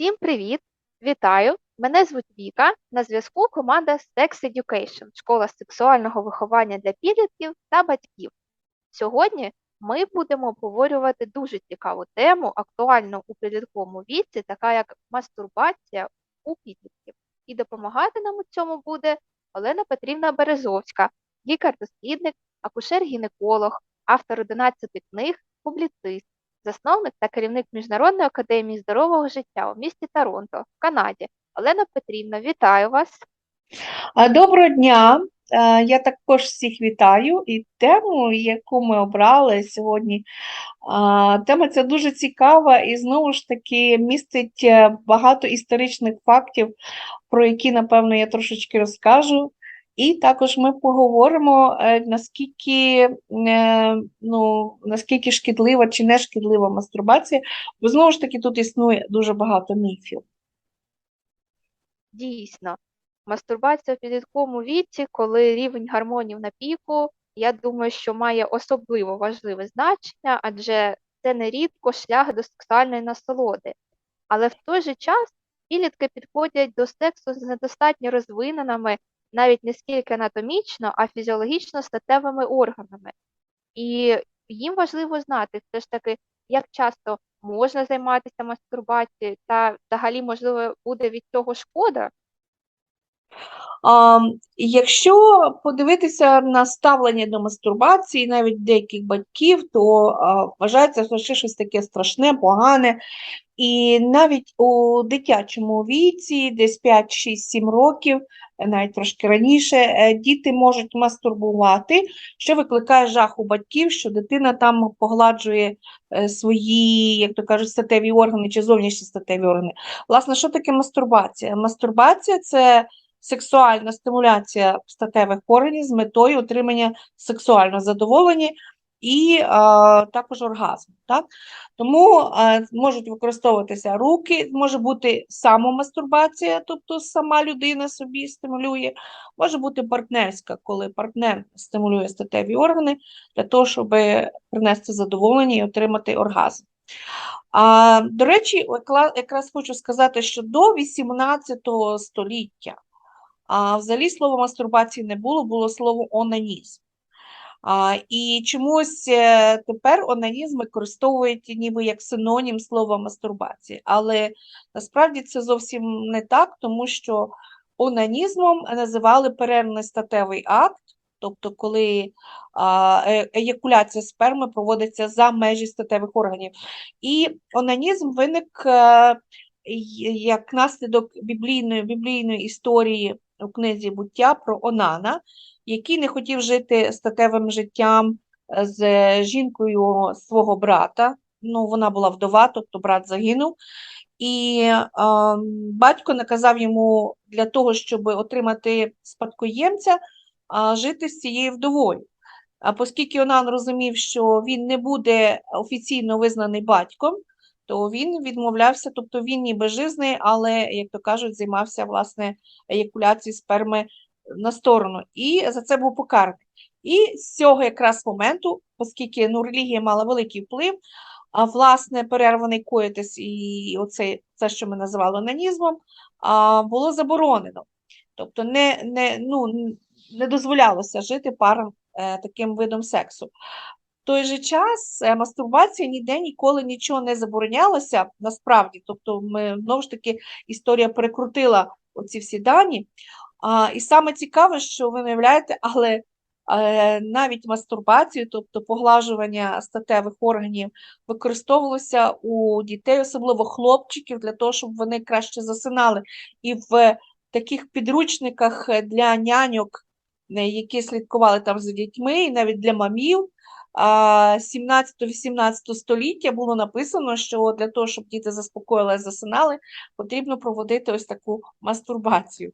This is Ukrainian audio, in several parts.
Всім привіт! Вітаю! Мене звуть Віка. На зв'язку команда Sex Education, школа сексуального виховання для підлітків та батьків. Сьогодні ми будемо обговорювати дуже цікаву тему, актуальну у підлітковому віці, така як мастурбація у підлітків. І допомагати нам у цьому буде Олена Петрівна Березовська, лікар-дослідник, акушер-гінеколог, автор 11 книг, публіцист засновник та керівник Міжнародної академії здорового життя у місті Торонто, в Канаді. Олена Петрівна, вітаю вас. Доброго дня! Я також всіх вітаю. І тему, яку ми обрали сьогодні, тема ця дуже цікава і знову ж таки містить е, багато історичних фактів, про які, напевно, я трошечки розкажу. І також ми поговоримо, е, наскільки, е, ну, наскільки шкідлива чи не шкідлива мастурбація, бо знову ж таки тут існує дуже багато міфів. Дійсно, мастурбація в підлітковому віці, коли рівень гормонів на піку, я думаю, що має особливо важливе значення, адже це нерідко шлях до сексуальної насолоди. Але в той же час підлітки підходять до сексу з недостатньо розвиненими, навіть не скільки анатомічно, а фізіологічно статевими органами. І їм важливо знати все ж таки, як часто можна займатися мастурбацією, та взагалі, можливо, буде від цього шкода. А, якщо подивитися на ставлення до мастурбації, навіть деяких батьків, то а, вважається, що ще щось таке страшне, погане. І навіть у дитячому віці, десь 5, 6, 7 років, навіть трошки раніше, е, діти можуть мастурбувати, що викликає жах у батьків, що дитина там погладжує е, свої, як то кажуть, статеві органи чи зовнішні статеві органи. Власне, що таке мастурбація? Мастурбація це сексуальна стимуляція статевих органів з метою отримання сексуального задоволення і а, також оргазму. Так? Тому а, можуть використовуватися руки, може бути самомастурбація, тобто сама людина собі стимулює, може бути партнерська, коли партнер стимулює статеві органи для того, щоб принести задоволення і отримати оргазм. А, До речі, якраз хочу сказати, що до 18 століття а, взагалі слово мастурбації не було, було слово онанізм. І чомусь е, тепер онанізм використовують ніби як синонім слова мастурбації. Але насправді це зовсім не так, тому що онанізмом називали перервний статевий акт, тобто коли е, еякуляція сперми проводиться за межі статевих органів. І онанізм виник е, як наслідок біблійної, біблійної історії у книзі буття про Онана, який не хотів жити статевим життям е, з жінкою свого брата. Ну, Вона була вдова, тобто брат загинув. І е, батько наказав йому для того, щоб отримати спадкоємця, е, жити з цією вдовою. А оскільки Онан розумів, що він не буде офіційно визнаний батьком, то він відмовлявся, тобто він ніби жизний, але, як то кажуть, займався власне еякуляцією сперми на сторону, і за це був покараний. І з цього якраз моменту, оскільки ну, релігія мала великий вплив, а власне перерваний коїтис і оце, це, що ми називали анонізмом, а, було заборонено. Тобто не не, ну, не дозволялося жити парам е, таким видом сексу. Той же час е, мастурбація ніде ніколи нічого не заборонялося, насправді. Тобто, ми знову ж таки історія перекрутила оці всі дані. А, І саме цікаве, що ви уявляєте, але е, навіть мастурбацію, тобто поглажування статевих органів, використовувалося у дітей, особливо хлопчиків, для того, щоб вони краще засинали. І в таких підручниках для няньок, е, які слідкували там за дітьми, і навіть для мамів. 17-18 століття було написано, що для того, щоб діти заспокоїли і засинали, потрібно проводити ось таку мастурбацію.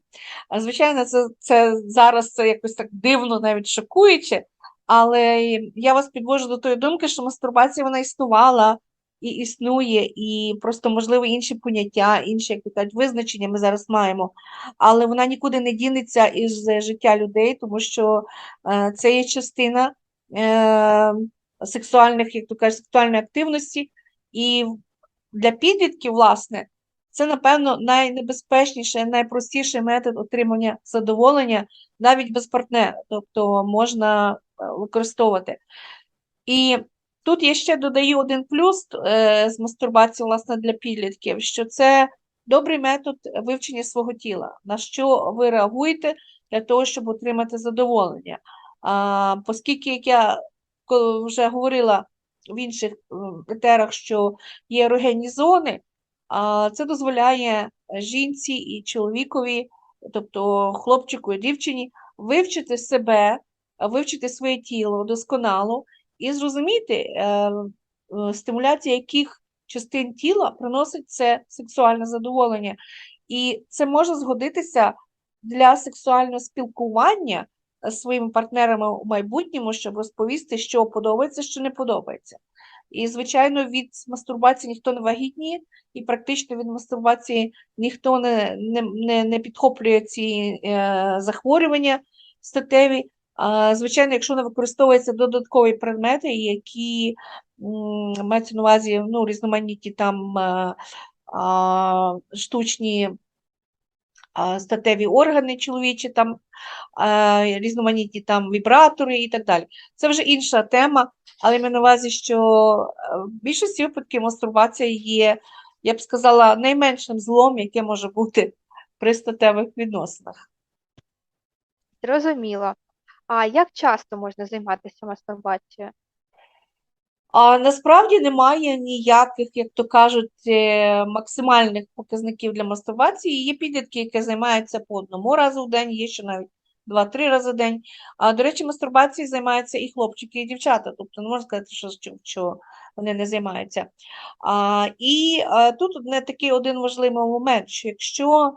Звичайно, це це зараз це якось так дивно, навіть шокуюче, але я вас підвожу до тої думки, що мастурбація вона існувала і існує, і просто, можливо, інші поняття, інші як кажуть, визначення ми зараз маємо, але вона нікуди не дінеться із життя людей, тому що е, це є частина сексуальних, як то кажуть, сексуальної активності. І для підлітків, власне, це, напевно, найнебезпечніший, найпростіший метод отримання задоволення навіть без партнера, тобто можна е, використовувати. І тут я ще додаю один плюс е, з мастурбації, власне, для підлітків, що це добрий метод вивчення свого тіла, на що ви реагуєте для того, щоб отримати задоволення. А, оскільки, як я вже говорила в інших етерах, що є ерогенні зони, а, це дозволяє жінці і чоловікові, тобто хлопчику і дівчині, вивчити себе, вивчити своє тіло досконало і зрозуміти, е, е, стимуляція яких частин тіла приносить це сексуальне задоволення. І це може згодитися для сексуального спілкування своїми партнерами у майбутньому, щоб розповісти, що подобається, що не подобається. І, звичайно, від мастурбації ніхто не вагітніє, і практично від мастурбації ніхто не, не, не, не підхоплює ці е, захворювання статеві. А, звичайно, якщо не використовуються додаткові предмети, які м, мається на увазі ну, різноманітні там е, а, штучні статеві органи чоловічі, там різноманітні там вібратори і так далі. Це вже інша тема, але маю на увазі, що е, в більшості випадків мастурбація є, я б сказала, найменшим злом, яке може бути при статевих відносинах. Зрозуміло. А як часто можна займатися мастурбацією? А насправді немає ніяких, як то кажуть, е, максимальних показників для мастурбації. Є підлітки, які займаються по одному разу в день, є ще навіть два-три рази в день. А, до речі, мастурбацією займаються і хлопчики, і дівчата. Тобто не можна сказати, що, що, вони не займаються. А, і а, тут не такий один важливий момент, що якщо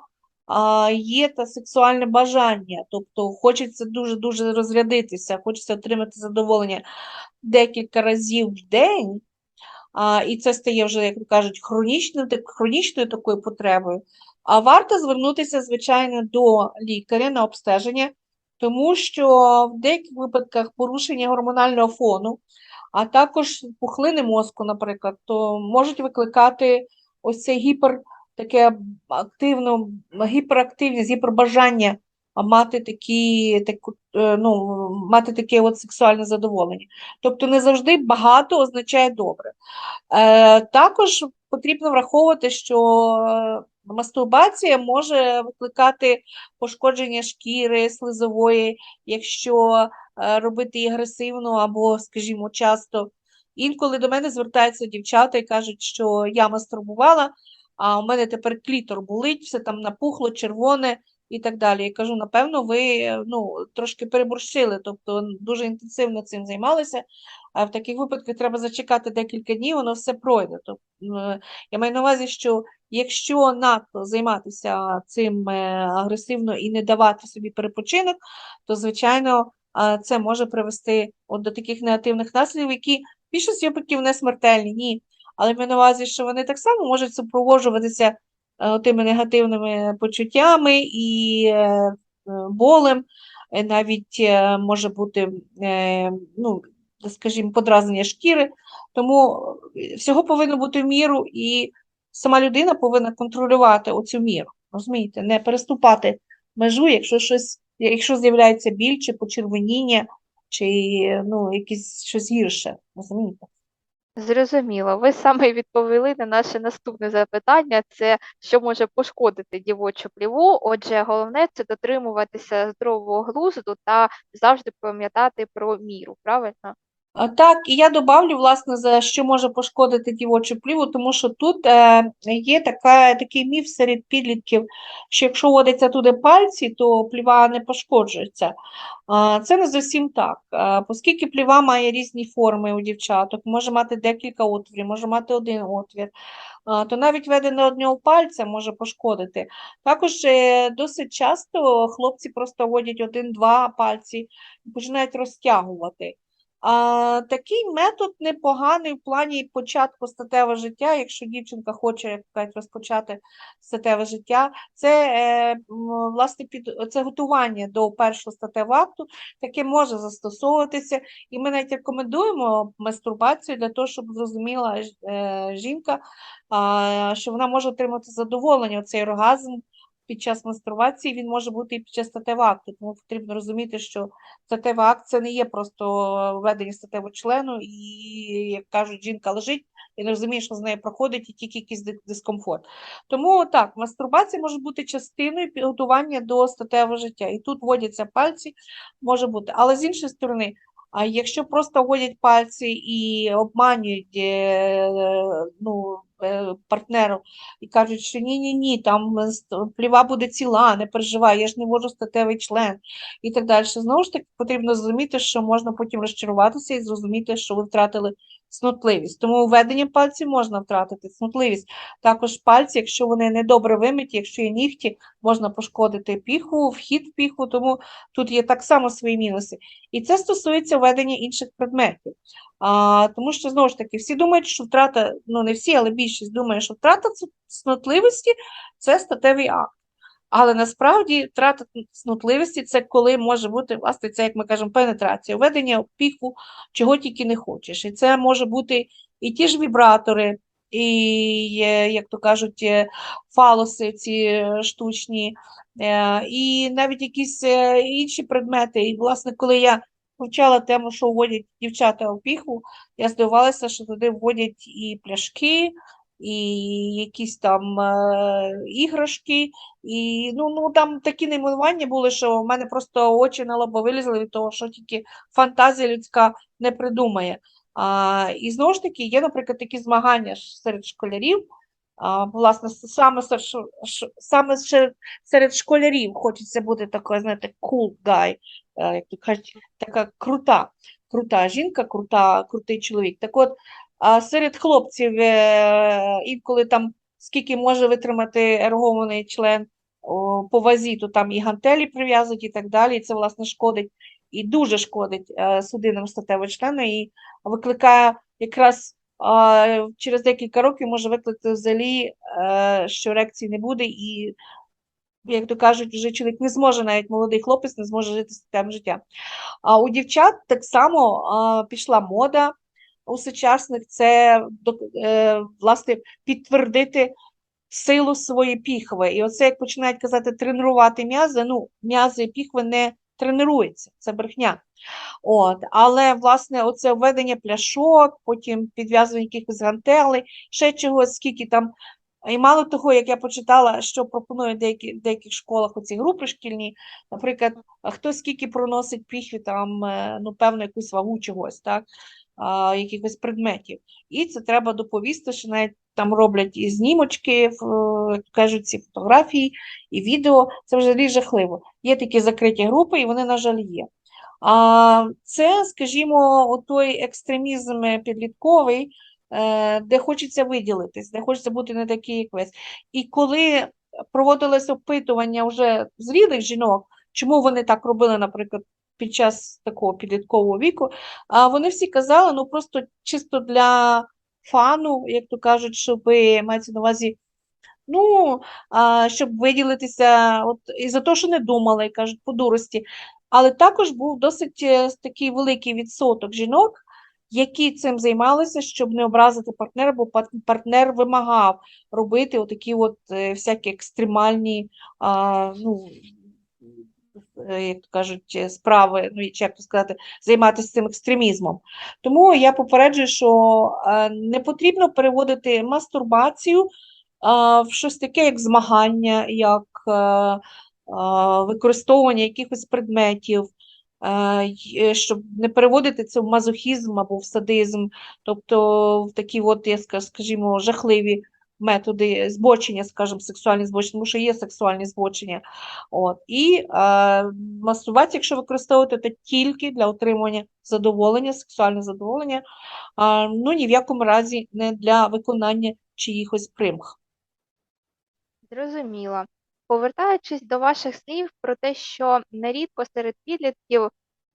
а, є та сексуальне бажання, тобто хочеться дуже-дуже розрядитися, хочеться отримати задоволення декілька разів в день, а, і це стає вже, як кажуть, хронічною, хронічною такою потребою, а варто звернутися, звичайно, до лікаря на обстеження, тому що в деяких випадках порушення гормонального фону, а також пухлини мозку, наприклад, то можуть викликати ось це гіпер, таке активно, гіперактивність, гіпербажання мати такі, таку, е, ну, мати таке от сексуальне задоволення. Тобто не завжди багато означає добре. Е, також потрібно враховувати, що мастурбація може викликати пошкодження шкіри слизової, якщо е, робити її агресивно або, скажімо, часто. Інколи до мене звертаються дівчата і кажуть, що я мастурбувала, а у мене тепер клітор болить, все там напухло, червоне і так далі. Я кажу, напевно, ви ну, трошки переборщили, тобто дуже інтенсивно цим займалися. А в таких випадках треба зачекати декілька днів, воно все пройде. Тобто, я маю на увазі, що якщо надто займатися цим е, агресивно і не давати собі перепочинок, то, звичайно, це може привести от до таких негативних наслідків, які в більшості випадків не смертельні, ні. Але маю на увазі, що вони так само можуть супроводжуватися тими негативними почуттями і е, е, болем, е, навіть е, може бути, е, ну, скажімо, подразнення шкіри. Тому е, всього повинно бути в міру, і сама людина повинна контролювати оцю міру. Розумієте, не переступати межу, якщо щось, якщо з'являється біль чи почервоніння, чи ну, якесь щось гірше. Розумієте? Зрозуміло. Ви саме відповіли на наше наступне запитання: це що може пошкодити дівочу пліву. Отже, головне це дотримуватися здорового глузду та завжди пам'ятати про міру, правильно? А, Так, і я добавлю, власне, за що може пошкодити дівочу пліву, тому що тут е, є така, такий міф серед підлітків, що якщо вводиться туди пальці, то пліва не пошкоджується. А, це не зовсім так, а, оскільки пліва має різні форми у дівчаток, може мати декілька отворів, може мати один отвір, а, то навіть введення одного пальця може пошкодити. Також е, досить часто хлопці просто вводять один-два пальці і починають розтягувати. А, такий метод непоганий в плані початку статевого життя, якщо дівчинка хоче, кажуть, розпочати статеве життя. Це е, власне під це готування до першого статевого акту, таке може застосовуватися. І ми навіть рекомендуємо мастурбацію для того, щоб зрозуміла е, жінка, що вона може отримати задоволення, цей оргазм під час мастурбації, він може бути і під час статевого акту. Тому потрібно розуміти, що статевий акт це не є просто введення статевого члену, і, як кажуть, жінка лежить і не розуміє, що з нею проходить, і тільки якийсь дискомфорт. Тому так, мастурбація може бути частиною підготування до статевого життя. І тут вводяться пальці, може бути. Але з іншої сторони, якщо просто вводять пальці і обманюють е, ну, партнеру і кажуть, що ні-ні-ні, там е, пліва буде ціла, не переживай, я ж не можу статевий член і так далі. Знову ж таки, потрібно зрозуміти, що можна потім розчаруватися і зрозуміти, що ви втратили снутливість. Тому введенням пальців можна втратити снутливість. Також пальці, якщо вони недобре вимиті, якщо є нігті, можна пошкодити піхву, вхід в піхву, тому тут є так само свої мінуси. І це стосується введення інших предметів. А, тому що, знову ж таки, всі думають, що втрата, ну не всі, але більшість думає, що втрата снутливості – це статевий акт. Але насправді втрата снутливості це коли може бути, власне, це, як ми кажемо, пенетрація, введення в піхву, чого тільки не хочеш. І це може бути і ті ж вібратори, і, як то кажуть, е, фалоси ці е, штучні, е, і навіть якісь інші предмети. І, власне, коли я вивчала тему, що вводять дівчата в піхву, я здивувалася, що туди вводять і пляшки, і якісь там е, іграшки, і ну, ну там такі найменування були, що в мене просто очі на лоба вилізли від того, що тільки фантазія людська не придумає. А, і знову ж таки, є, наприклад, такі змагання серед школярів. Власне, саме саме серед, школярів хочеться бути такою, знаєте, cool guy, е, як то кажуть, така крута, крута жінка, крута, крутий чоловік. Так от, серед хлопців е, інколи там скільки може витримати ергований член по вазі, то там і гантелі прив'язують і так далі. І це, власне, шкодить і дуже шкодить е, судинам статевого члена і викликає якраз через декілька років може викликати взагалі, е, що ерекції не буде, і, як то кажуть, вже чоловік не зможе, навіть молодий хлопець не зможе жити статевим життям. А у дівчат так само пішла мода у сучасних це е, власне підтвердити силу своєї піхви. І оце як починають казати тренувати м'язи, ну, м'язи і піхви не тренуються, це брехня. От, але власне оце введення пляшок, потім підв'язування якихось гантелей, ще чогось, скільки там. І мало того, як я почитала, що пропонують деякі, деяких школах оці групи шкільні, наприклад, хто скільки проносить піхві, там, е, ну, певно, якусь вагу чогось, так, а, якихось предметів. І це треба доповісти, що навіть там роблять і знімочки, кажуть, ці фотографії, і відео. Це взагалі жахливо. Є такі закриті групи, і вони, на жаль, є. А це, скажімо, той екстремізм підлітковий, е, де хочеться виділитись, де хочеться бути не такий, як весь. І коли проводилось опитування вже зрілих жінок, чому вони так робили, наприклад, під час такого підліткового віку, вони всі казали, ну просто чисто для фану, як то кажуть, щоб мається на увазі. Ну, а, щоб виділитися, от, і за те, що не думали, кажуть, по дурості. Але також був досить е, такий великий відсоток жінок, які цим займалися, щоб не образити партнера, бо партнер вимагав робити отакі от е, всякі екстремальні, а, ну, е, як то кажуть, е, справи, ну, як то сказати, займатися цим екстремізмом. Тому я попереджую, що е, не потрібно переводити мастурбацію в щось таке, як змагання, як е, використовування якихось предметів, е, е, щоб не переводити це в мазохізм або в садизм, тобто в такі, от, я ска- скажімо, жахливі методи збочення, скажімо, сексуальні збочення, тому що є сексуальні збочення. От. І е, мастурбація, якщо використовувати, то тільки для отримання задоволення, сексуального задоволення, а, ну ні в якому разі не для виконання чиїхось примх. Зрозуміло. Повертаючись до ваших слів про те, що нерідко серед підлітків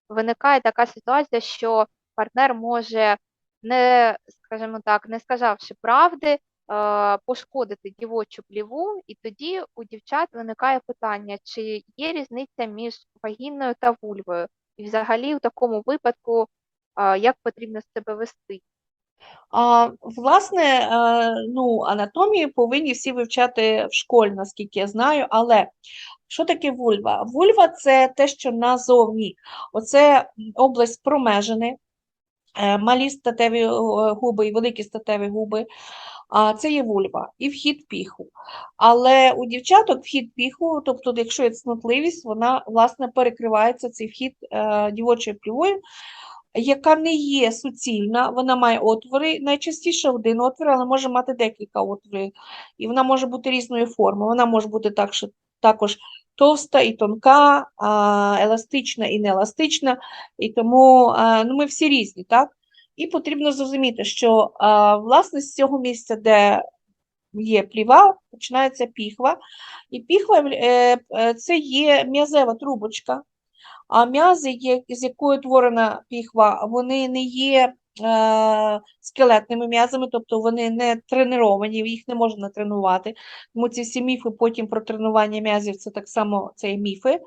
виникає така ситуація, що партнер може, не, скажімо так, не сказавши правди, е, пошкодити дівочу пліву, і тоді у дівчат виникає питання, чи є різниця між вагінною та вульвою, і взагалі у такому випадку, е, як потрібно себе вести. А, власне, е, ну, анатомію повинні всі вивчати в школі, наскільки я знаю, але що таке вульва? Вульва це те, що назовні. Оце область промежини, е, малі статеві е, губи і великі статеві губи. Це є вульва і вхід піху. Але у дівчаток вхід піху, тобто, якщо є цнотливість, вона власне перекривається цей вхід е, дівочою плівою, яка не є суцільна, вона має отвори, найчастіше один отвір, але може мати декілька отворів. І вона може бути різної форми. Вона може бути так, що, також товста і тонка, еластична і нееластична. І тому а, ну, ми всі різні, так? І потрібно зрозуміти, що власне з цього місця, де є пліва, починається піхва. І піхва е, е, це є м'язева трубочка. А м'язи, з якої творена піхва, вони не є е, скелетними м'язами, тобто вони не треновані, їх не можна натренувати. Тому ці всі міфи потім про тренування м'язів це так само це міфи.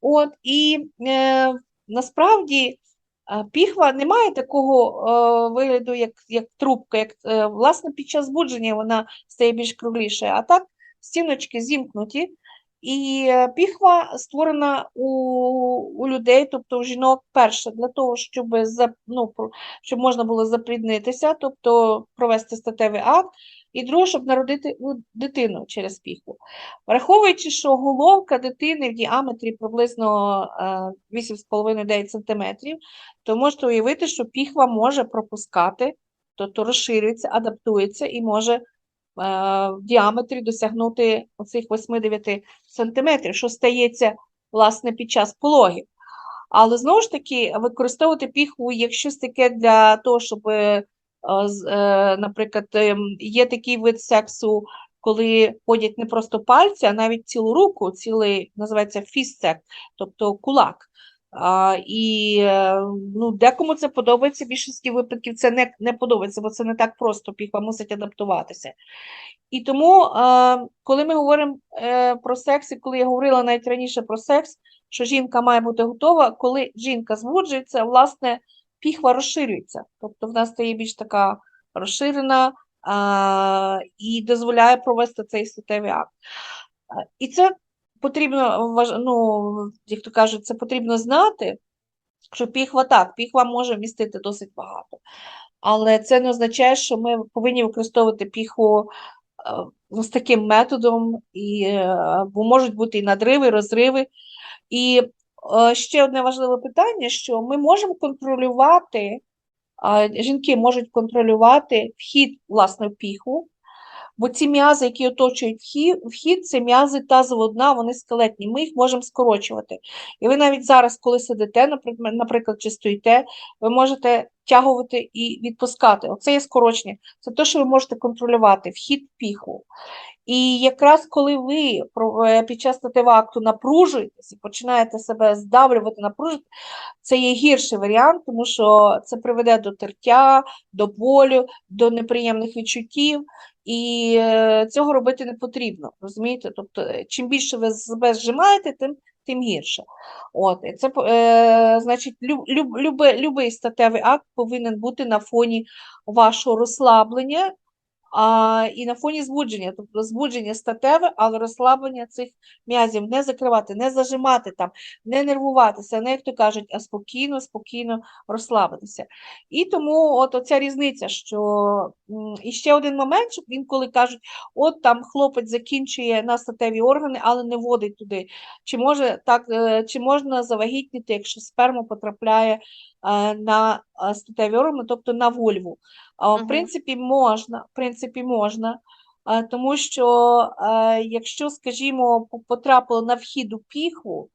От, і е, насправді піхва не має такого е, вигляду, як, як трубка. Як, е, власне, під час збудження вона стає більш круглішою, а так стіночки зімкнуті. І е, піхва створена у, у людей, тобто у жінок, перше, для того, щоб, ну, щоб можна було запліднитися, тобто провести статевий акт, і друге, щоб народити ну, дитину через піхву. Враховуючи, що головка дитини в діаметрі приблизно е, 8,5-9 см, то можете уявити, що піхва може пропускати, тобто розширюється, адаптується і може е, в діаметрі досягнути оцих 8-9 см, що стається власне під час пологів. Але знову ж таки, використовувати піхву як щось таке для того, щоб, е, е, наприклад, ем, є такий вид сексу, коли ходять не просто пальці, а навіть цілу руку, цілий називається фістсек, тобто кулак. А, і е, ну, декому це подобається, в більшості випадків це не, не подобається, бо це не так просто, піхва мусить адаптуватися. І тому, е, коли ми говоримо е, про секс, і коли я говорила навіть раніше про секс, що жінка має бути готова, коли жінка збуджується, власне, піхва розширюється. Тобто вона стає більш така розширена а, і дозволяє провести цей статевий акт. І це потрібно, ну, як то кажуть, це потрібно знати, що піхва так, піхва може вмістити досить багато. Але це не означає, що ми повинні використовувати піхву е, ну, з таким методом, і, бо можуть бути і надриви, і розриви. І ще одне важливе питання, що ми можемо контролювати, жінки можуть контролювати вхід власне в піхву, бо ці м'язи, які оточують вхід, це м'язи тазового дна, вони скелетні, ми їх можемо скорочувати. І ви навіть зараз, коли сидите, наприк- наприклад, чи стоїте, ви можете тягувати і відпускати. Оце є скорочення. Це те, що ви можете контролювати, вхід в піхву. І якраз коли ви е, під час статевого акту напружуєтесь і починаєте себе здавлювати, напружувати, це є гірший варіант, тому що це приведе до тертя, до болю, до неприємних відчуттів. І е, цього робити не потрібно, розумієте? Тобто, е, чим більше ви себе зжимаєте, тим, тим гірше. От, і це, е, значить, люб, люб, любий статевий акт повинен бути на фоні вашого розслаблення а, і на фоні збудження, тобто збудження статеве, але розслаблення цих м'язів не закривати, не зажимати там, не нервуватися, не як то кажуть, а спокійно, спокійно розслабитися. І тому от оця різниця, що і ще один момент, що інколи кажуть, от там хлопець закінчує на статеві органи, але не вводить туди. Чи може так, е, чи можна завагітніти, якщо сперма потрапляє на статеві тобто на вульву? А, В принципі, можна, в принципі, можна, тому що якщо, скажімо, по- потрапило на вхід у піхву,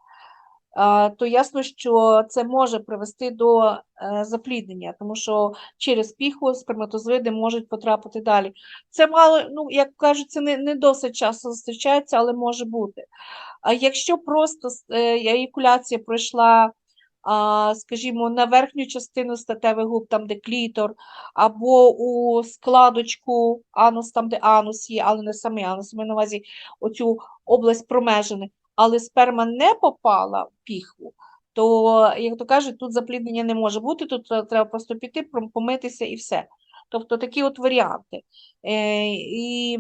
то ясно, що це може привести до е, запліднення, тому що через піхву сперматозоїди можуть потрапити далі. Це мало, ну, як кажуть, це не, не досить часто зустрічається, але може бути. А якщо просто е, еякуляція пройшла скажімо, на верхню частину статевих губ, там, де клітор, або у складочку анус, там, де анус є, але не самий анус, ми на увазі оцю область промежини, але сперма не попала в піхву, то, як то кажуть, тут запліднення не може бути, тут треба просто піти, помитися і все. Тобто такі от варіанти. Е, і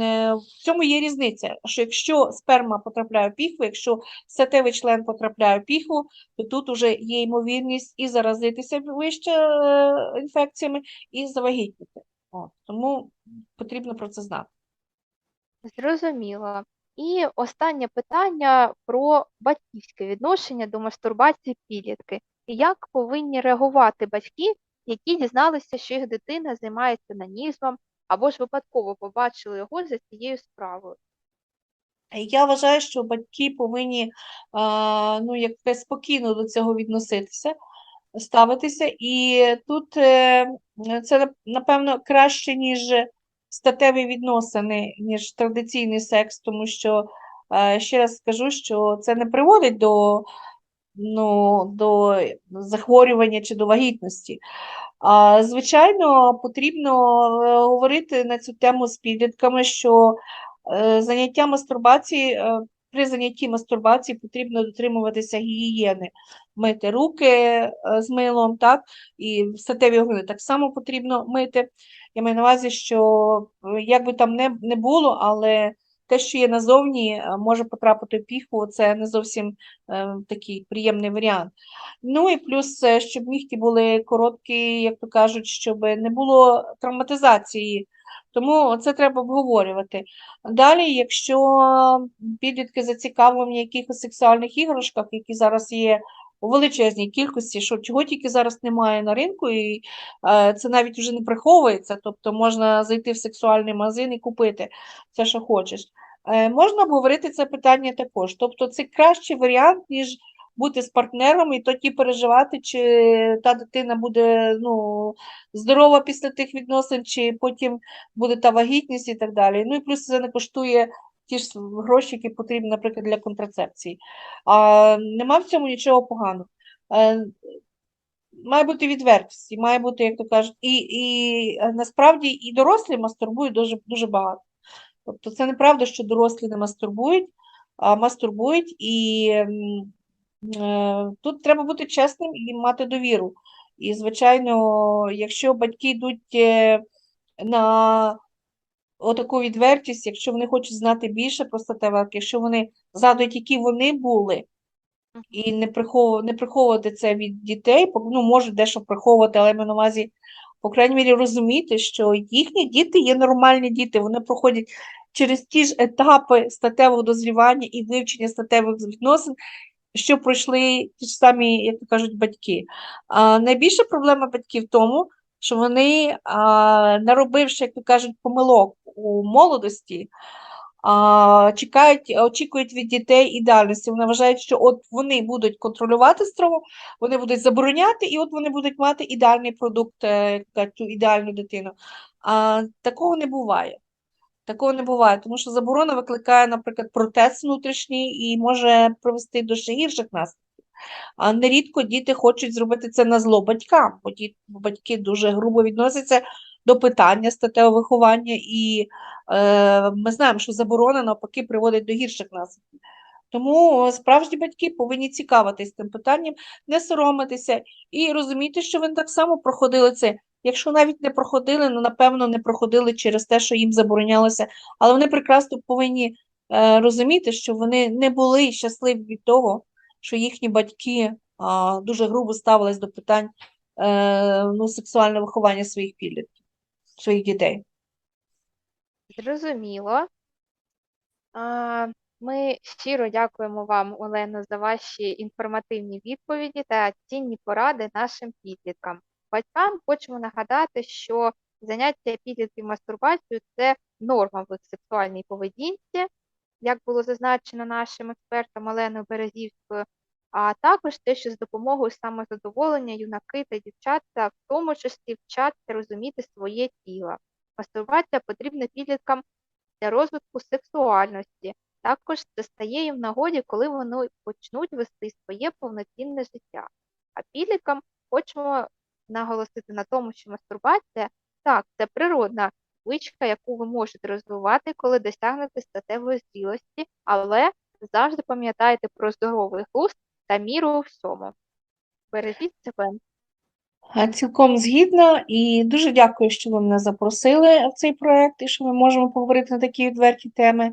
е, в цьому є різниця, що якщо сперма потрапляє в піхву, якщо статевий член потрапляє в піхву, то тут вже є ймовірність і заразитися вище е, інфекціями, і завагітніти. Тому потрібно про це знати. Зрозуміло. І останнє питання про батьківське відношення до мастурбації підлітки. Як повинні реагувати батьки, які дізналися, що їх дитина займається нанізмом, або ж випадково побачили його за цією справою? Я вважаю, що батьки повинні ну, якось спокійно до цього відноситися, ставитися. І тут е, це, напевно, краще, ніж статеві відносини, ніж традиційний секс, тому що, ще раз скажу, що це не приводить до, ну, до захворювання чи до вагітності. А, звичайно, потрібно е, говорити на цю тему з підлітками, що е, заняття мастурбації, е, при занятті мастурбації потрібно дотримуватися гігієни, мити руки з милом, так, і статеві органи так само потрібно мити. Я маю на увазі, що як би там не, не було, але те, що є назовні, е, може потрапити в піхву, це не зовсім е, такий приємний варіант. Ну і плюс, е, щоб нігті були короткі, як то кажуть, щоб не було травматизації. Тому це треба обговорювати. Далі, якщо підлітки зацікавлені в якихось сексуальних іграшках, які зараз є у величезній кількості, що чого тільки зараз немає на ринку, і е, це навіть вже не приховується, тобто можна зайти в сексуальний магазин і купити все, що хочеш. Е, можна обговорити це питання також. Тобто це кращий варіант, ніж бути з партнером і тоді переживати, чи та дитина буде ну, здорова після тих відносин, чи потім буде та вагітність і так далі. Ну і плюс це не коштує ті ж гроші, які потрібні, наприклад, для контрацепції. А, нема в цьому нічого поганого. Е, Має бути відвертість, має бути, як то кажуть, і, і е, насправді і дорослі мастурбують дуже, дуже багато. Тобто це неправда, що дорослі не мастурбують, а мастурбують, і е, тут треба бути чесним і мати довіру. І, звичайно, якщо батьки йдуть е, на отаку відвертість, якщо вони хочуть знати більше про статеве, акт, якщо вони згадують, які вони були, і не приховувати, не приховувати це від дітей, ну, можуть дещо приховувати, але я на увазі, по крайній мірі, розуміти, що їхні діти є нормальні діти, вони проходять через ті ж етапи статевого дозрівання і вивчення статевих відносин, що пройшли ті ж самі, як кажуть, батьки. А, найбільша проблема батьків в тому, що вони, наробивши, як то кажуть, помилок у молодості, чекають, очікують від дітей ідеальності. Вони вважають, що от вони будуть контролювати страву, вони будуть забороняти, і от вони будуть мати ідеальний продукт, е, ту ідеальну дитину. А, такого не буває. Такого не буває, тому що заборона викликає, наприклад, протест внутрішній і може привести до ще гірших наслідків. А нерідко діти хочуть зробити це на зло батькам, бо батьки дуже грубо відносяться до питання статевого виховання, і е, ми знаємо, що заборона навпаки приводить до гірших наслідків. Тому справжні батьки повинні цікавитись тим питанням, не соромитися і розуміти, що вони так само проходили це. Якщо навіть не проходили, ну напевно не проходили через те, що їм заборонялося, але вони прекрасно повинні е, розуміти, що вони не були щасливі від того, що їхні батьки а, дуже грубо ставились до питань е, ну, сексуального виховання своїх підлітків, своїх дітей. Зрозуміло. А, Ми щиро дякуємо вам, Олено, за ваші інформативні відповіді та цінні поради нашим підліткам. Батькам хочемо нагадати, що заняття підлітків мастурбацією це норма в сексуальній поведінці, як було зазначено нашим експертом Оленою Березівською, а також те, що з допомогою самозадоволення юнаки та дівчата в тому числі вчаться розуміти своє тіло. Мастурбація потрібна підліткам для розвитку сексуальності. Також це стає їм в нагоді, коли вони почнуть вести своє повноцінне життя. А підліткам хочемо наголосити на тому, що мастурбація так, це природна звичка, яку ви можете розвивати, коли досягнете статевої зрілості, але завжди пам'ятайте про здоровий глузд та міру у всьому. Бережіть себе. Е, Цілком згідна і дуже дякую, що ви мене запросили в цей проект і що ми можемо поговорити на такі відверті теми.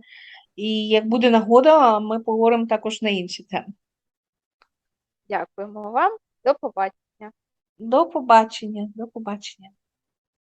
І як буде нагода, ми поговоримо також на інші теми. Дякуємо вам. До побачення. До побачення, до побачення.